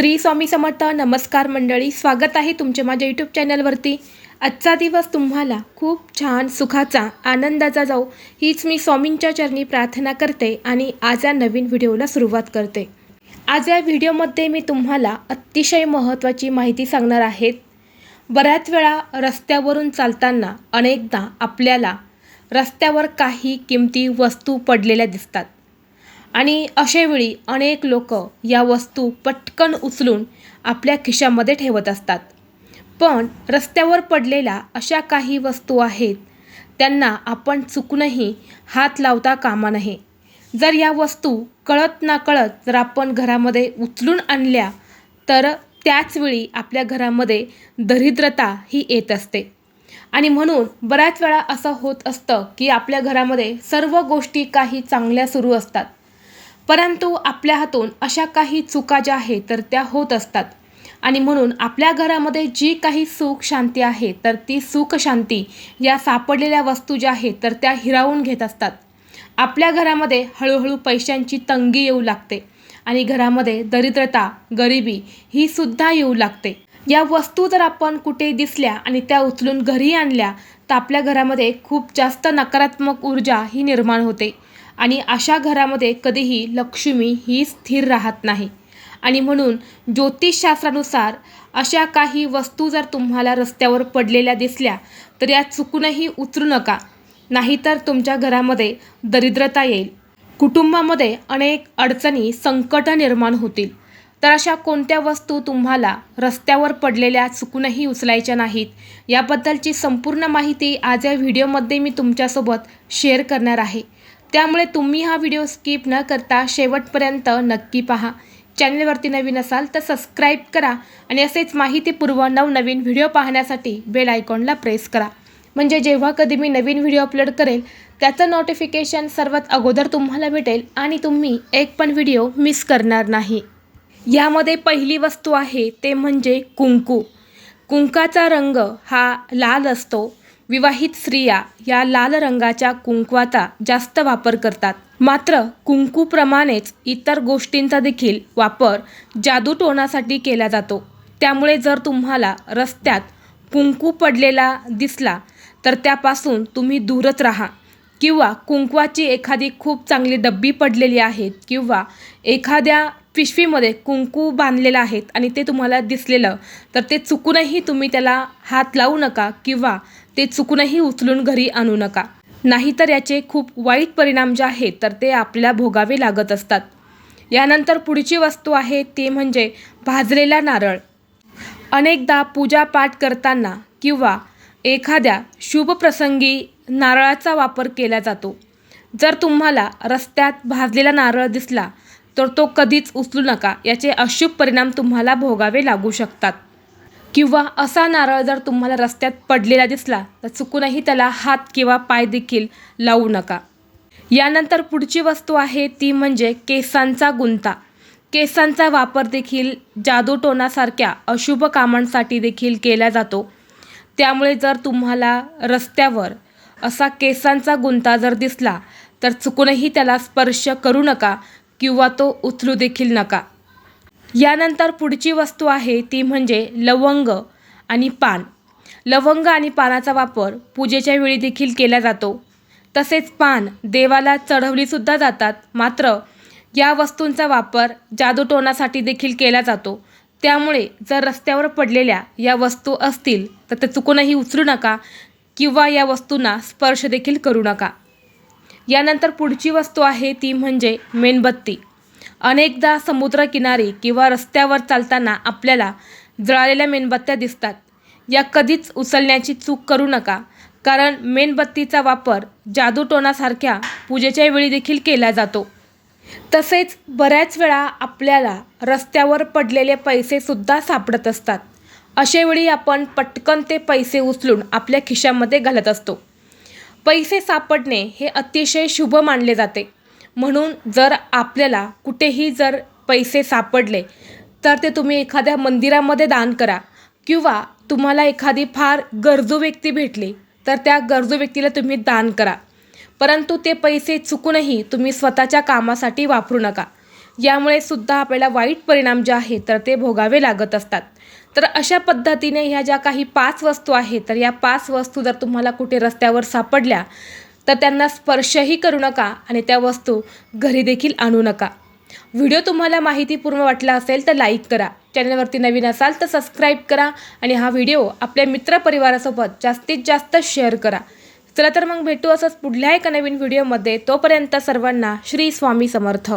श्री स्वामी समर्थ नमस्कार मंडळी स्वागत आहे तुमच्या माझ्या यूट्यूब चॅनलवरती आजचा दिवस तुम्हाला खूप छान सुखाचा आनंदाचा जाऊ हीच मी स्वामींच्या चरणी प्रार्थना करते आणि आज या नवीन व्हिडिओला सुरुवात करते. आज या व्हिडिओमध्ये मी तुम्हाला अतिशय महत्त्वाची माहिती सांगणार आहेत बऱ्याच वेळा रस्त्यावरून चालताना अनेकदा आपल्याला रस्त्यावर काही किमती वस्तू पडलेल्या दिसतात. आणि अशावेळी अनेक लोक या वस्तू पटकन उचलून आपल्या खिशामध्ये ठेवत असतात. पण रस्त्यावर पडलेल्या अशा काही वस्तू आहेत त्यांना आपण चुकूनही हात लावता कामा नये. जर या वस्तू कळत ना कळत जर आपण घरामध्ये उचलून आणल्या तर त्याचवेळी आपल्या घरामध्ये दरिद्रता ही येत असते. आणि म्हणून बऱ्याच वेळा असं होत असतं की आपल्या घरामध्ये सर्व गोष्टी काही चांगल्या सुरू असतात. परंतु आपल्या हातून अशा काही चुका ज्या आहेत तर त्या होत असतात. आणि म्हणून आपल्या घरामध्ये जी काही सुख शांती आहे तर ती सुख शांती या सापडलेल्या वस्तू ज्या आहेत तर त्या हिरावून घेत असतात. आपल्या घरामध्ये हळूहळू पैशांची तंगी येऊ लागते आणि घरामध्ये दरिद्रता गरिबी ही सुद्धा येऊ लागते. या वस्तू जर आपण कुठे दिसल्या आणि त्या उचलून घरी आणल्या तर आपल्या घरामध्ये खूप जास्त नकारात्मक ऊर्जा ही निर्माण होते. आणि अशा घरामध्ये कधीही लक्ष्मी ही स्थिर राहत नाही. आणि म्हणून ज्योतिषशास्त्रानुसार अशा काही वस्तू जर तुम्हाला रस्त्यावर पडलेल्या दिसल्या तर या चुकूनही उचलू नका. नाहीतर तुमच्या घरामध्ये दरिद्रता येईल. कुटुंबामध्ये अनेक अडचणी संकट निर्माण होतील. तर अशा कोणत्या वस्तू तुम्हाला रस्त्यावर पडलेल्या चुकूनही उचलायच्या नाहीत याबद्दलची संपूर्ण माहिती आज या व्हिडिओमध्ये मी तुमच्यासोबत शेअर करणार आहे. त्यामुळे तुम्ही हा व्हिडिओ स्किप न करता शेवटपर्यंत नक्की पहा. चॅनलवरती नवीन असाल तर सबस्क्राईब करा आणि असेच माहितीपूर्व नवनवीन व्हिडिओ पाहण्यासाठी बेल आयकॉनला प्रेस करा. म्हणजे जेव्हा कधी मी नवीन व्हिडिओ अपलोड करेल त्याचं नोटिफिकेशन सर्वात अगोदर तुम्हाला भेटेल आणि तुम्ही एक पण व्हिडिओ मिस करणार नाही. यामध्ये पहिली वस्तू आहे ते म्हणजे कुंकू. कुंकाचा रंग हा लाल असतो. विवाहित स्त्रिया या लाल रंगाच्या कुंकवाचा जास्त वापर करतात. मात्र कुंकूप्रमाणेच इतर गोष्टींचा देखील वापर जादूटोणासाठी केला जातो. त्यामुळे जर तुम्हाला रस्त्यात कुंकू पडलेला दिसला तर त्यापासून तुम्ही दूरच राहा. किंवा कुंकवाची एखादी खूप चांगली डब्बी पडलेली आहेत किंवा एखाद्या पिशवीमध्ये कुंकू बांधलेलं आहेत आणि ते तुम्हाला दिसलेलं तर ते चुकूनही तुम्ही त्याला हात लावू नका किंवा ते चुकूनही उचलून घरी आणू नका. नाहीतर याचे खूप वाईट परिणाम जे आहेत तर ते आपल्याला भोगावे लागत असतात. यानंतर पुढची वस्तू आहे ती म्हणजे भाजलेला नारळ. अनेकदा पूजापाठ करताना किंवा एखाद्या शुभप्रसंगी नारळाचा वापर केला जातो. जर तुम्हाला रस्त्यात भाजलेला नारळ दिसला तर तो कधीच उचलू नका. याचे अशुभ परिणाम तुम्हाला भोगावे लागू शकतात. किंवा असा नारळ जर तुम्हाला रस्त्यात पडलेला दिसला तर चुकूनही त्याला हात किंवा पाय देखील लावू नका. यानंतर पुढची वस्तू आहे ती म्हणजे केसांचा गुंता. केसांचा वापर देखील जादूटोणासारख्या अशुभ कामांसाठी देखील केला जातो. त्यामुळे जर तुम्हाला रस्त्यावर असा केसांचा गुंता जर दिसला तर चुकूनही त्याला स्पर्श करू नका. किंवा तो उचलू देखील नका. यानंतर पुढची वस्तू आहे ती म्हणजे लवंग आणि पान. लवंग आणि पानाचा वापर पूजेच्या वेळी देखील केला जातो. तसेच पान देवाला चढवलीसुद्धा जातात. मात्र या वस्तूंचा वापर जादूटोणासाठी देखील केला जातो. त्यामुळे जर रस्त्यावर पडलेल्या या वस्तू असतील तर ते चुकूनही उचलू नका किंवा या वस्तूंना स्पर्श देखील करू नका. यानंतर पुढची वस्तू आहे ती म्हणजे मेणबत्ती. अनेकदा समुद्रकिनारी किंवा रस्त्यावर चालताना आपल्याला जळालेल्या मेणबत्त्या दिसतात. या कधीच उचलण्याची चूक करू नका कारण मेणबत्तीचा वापर जादूटोणासारख्या पूजेच्या वेळी देखील केला जातो. तसेच बऱ्याच वेळा आपल्याला रस्त्यावर पडलेले पैसेसुद्धा सापडत असतात. अशावेळी आपण पटकन ते पैसे उचलून आपल्या खिशामध्ये घालत असतो. पैसे सापडणे हे अतिशय शुभ मानले जाते. म्हणून जर आपल्याला कुठेही जर पैसे सापडले तर ते तुम्ही एखाद्या मंदिरामध्ये दान करा. किंवा तुम्हाला एखादी फार गरजू व्यक्ती भेटली तर त्या गरजू व्यक्तीला तुम्ही दान करा. परंतु ते पैसे चुकूनही तुम्ही स्वतःच्या कामासाठी वापरू नका. यामुळे सुद्धा आपल्याला वाईट परिणाम जे आहे तर ते भोगावे लागत असतात. तर अशा पद्धतीने ह्या ज्या काही पाच वस्तू आहेत तर या पाच वस्तू जर तुम्हाला कुठे रस्त्यावर सापडल्या तर त्यांना स्पर्शही करू नका आणि त्या वस्तू घरी देखील आणू नका. व्हिडिओ तुम्हाला माहितीपूर्ण वाटला असेल तर लाईक करा. चॅनलवरती नवीन असाल तर सबस्क्राईब करा आणि हा व्हिडिओ आपल्या मित्रपरिवारासोबत जास्तीत जास्त शेअर करा. चला तर मग भेटू असंच पुढल्या एका नवीन व्हिडिओमध्ये. तोपर्यंत सर्वांना श्री स्वामी समर्थ.